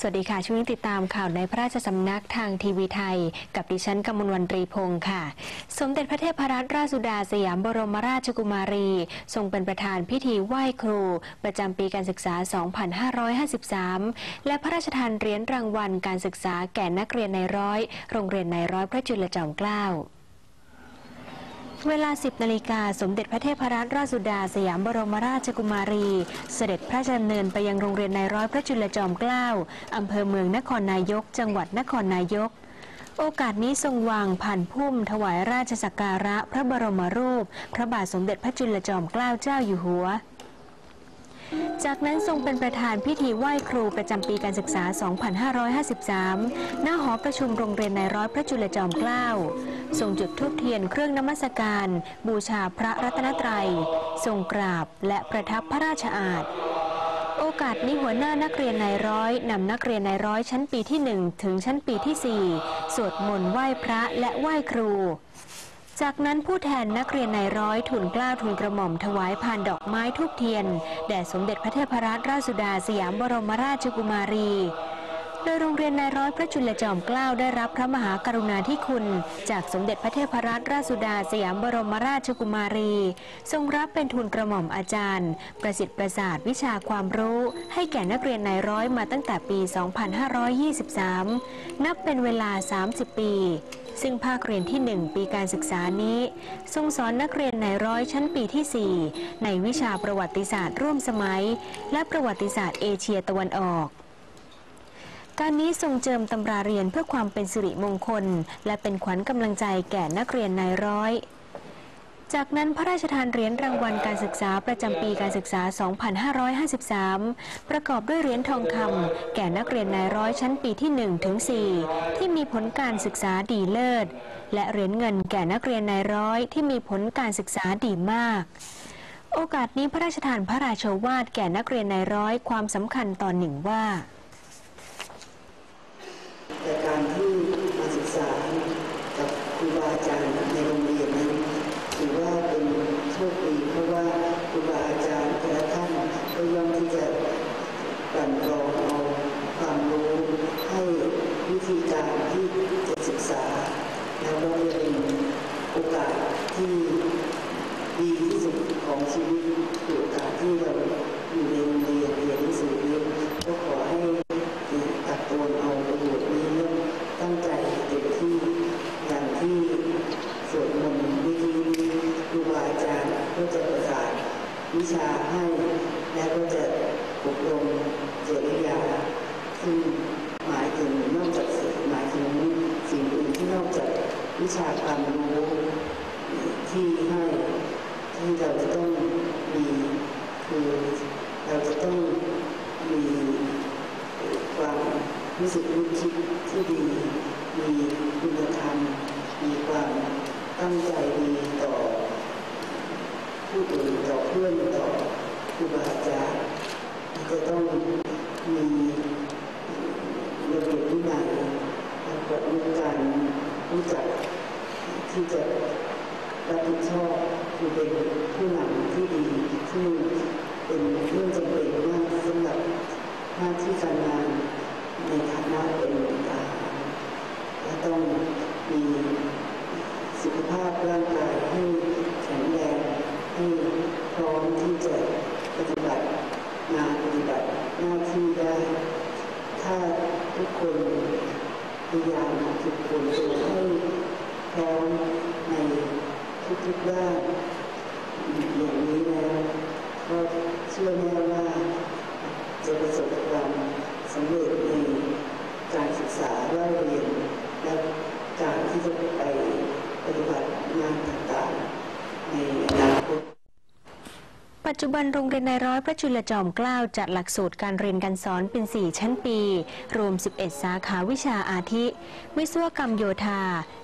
สวัสดีค่ะ ช่วงนี้ติดตามข่าวในพระราชสำนักทางทีวีไทย กับดิฉันกมลวันตรีพงศ์ค่ะ สมเด็จพระเทพรัตนราชสุดาสยามบรมราชกุมารี ทรงเป็นประธานพิธีไหว้ครู ประจำปีการศึกษา 2553 และพระราชทานเหรียญรางวัลการศึกษาแก่นักเรียนในร้อย โรงเรียนในร้อยพระจุลจอมเกล้า เวลา 10 นาฬิกาสมเด็จพระเทพรัตนราชสุดา สยามบรมราชกุมารี เสด็จพระราชดำเนินไปยังโรงเรียนนายร้อยพระจุลจอมเกล้าอำเภอเมืองนครนายก จังหวัดนครนายก โอกาสนี้ทรงวางผ่านพุ่ม ถวายราชสักการะ พระบรมรูป พระบาทสมเด็จพระจุลจอมเกล้าเจ้าอยู่หัว จากนั้นทรงเป็นประธานพิธีไหว้ครูประจำปีการศึกษา 2553 หน้าหอประชุมโรงเรียนนายร้อยพระจุลจอมเกล้าทรงจุดธูปเทียนเครื่องนมัสการ บูชาพระรัตนตรัย ทรงกราบและประทับพระราชอาณโอกาสนี้หัวหน้านักเรียนนายร้อยนำนักเรียนนายร้อยชั้นปีที่ 1 ถึงชั้นปีที่ 4 สวดมนต์ไหว้พระและไหว้ครู จากนั้นผู้แทนนักเรียนนายร้อยทุนกล้าวทุนกระหม่อมถวายพานดอกไม้ทูบเทียน แด่สมเด็จพระเทพรัตนราชสุดาสยามบรมราชกุมารี โดยโรงเรียนนายร้อยพระจุลจอมเกล้าได้รับพระมหากรุณาธิคุณ จากสมเด็จพระเทพรัตนราชสุดาสยามบรมราชกุมารี ทรงรับเป็นทุนกระหม่อมอาจารย์ ประสิทธิ์ประสาทวิชาความรู้ ให้แก่นักเรียนนายร้อยมาตั้งแต่ปี 2523 นับเป็นเวลา 30 ปี ซึ่งภาคเรียนที่ 1 ปีการศึกษานี้ ทรงสอนนักเรียนในร้อยชั้นปีที่ 4 ในวิชาประวัติศาสตร์ร่วมสมัย และประวัติศาสตร์เอเชียตะวันออก การนี้ทรงเจิมตำราเรียนเพื่อความเป็นสิริมงคล และเป็นขวัญกำลังใจแก่นักเรียนนายร้อย จากนั้นพระราชทานเหรียญรางวัลการศึกษาประจำปีการศึกษา 2553 ประกอบด้วยเหรียญทองคำแก่นักเรียนนายร้อยชั้นปีที่1ถึง4ที่มีผลการศึกษาดีเลิศ และเหรียญเงินแก่นักเรียนนายร้อยที่มีผลการศึกษาดีมาก โอกาสนี้พระราชทานพระราชวาทแก่นักเรียนนายร้อยความสำคัญตอนหนึ่งว่า แต่การที่มาศึกษากับครูบาอาจารย์ในโรงเรียนนั้นถือว่าเป็นโชคดีเพราะว่าครูบาอาจารย์แต่ละท่านก็ย่อมที่จะกลั่นกรองเอาความรู้ให้วิธีการที่จะศึกษา แล้วก็จะเป็นโอกาส ที่ดีที่สุดของชีวิตคือโอกาสที่เราอยู่ในโรงเรียนเรียนหนังสือเรียนก็ขอให้ตัดตัวเอาประโยชน์นี้ตั้งใจเต็มที่อย่างที่สวดมนต์วิธีนี้ครูบาอาจารย์ก็จะประกาศวิชาให้และก็จะอบรมจริยาซึ่งหมายถึงนอกจากสิ่งหมายถึงสิ่งอื่นที่นอกจากวิชาความรู้ที่ให้ที่เราจะต้องมีคือเราจะต้องมี ความรู้สึกนึก คิดที่ดี มีคุณธรรม มีความตั้งใจดีต่อ ผู้อื่นต่อเพื่อนต่อครูบาอาจารย์จะต้องมีระเบียบวินัยแล้วก็มีการรู้จักที่จะรับผิดชอบคือเป็นผู้นำที่ดีที่เป็นเรื่องจำเป็นมากสำหรับหน้าที่การงาน ในฐานะเป็นทหารและต้องมีสุขภาพร่างกายให้แข็งแรงให้พร้อมที่จะปฏิบัติงานปฏิบัติหน้าที่ได้ ถ้าทุกคนพยายามฝึกฝนตัวให้พร้อมในทุกๆด้านอย่างนี้แล้วก็เชื่อแน่ว่าจะประสบความำร็จในการศึกษาเล่าเรียนและการที่จะไปปฏิบัติงานต่างๆในอนาคตปัจจุบันโรงเรียนนายร้อยพระจุลจอมเกล้าจัดหลักสูตรการเรียนการสอนเป็น 4 ชั้นปี รวม 11 สาขาวิชาอาทิ วิศวกรรมโยธา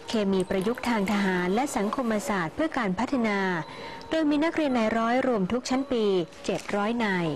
เคมีประยุกต์ทางทหาร และสังคมศาสตร์เพื่อการพัฒนา โดยมีนักเรียนนายร้อยรวมทุกชั้นปี 700 นาย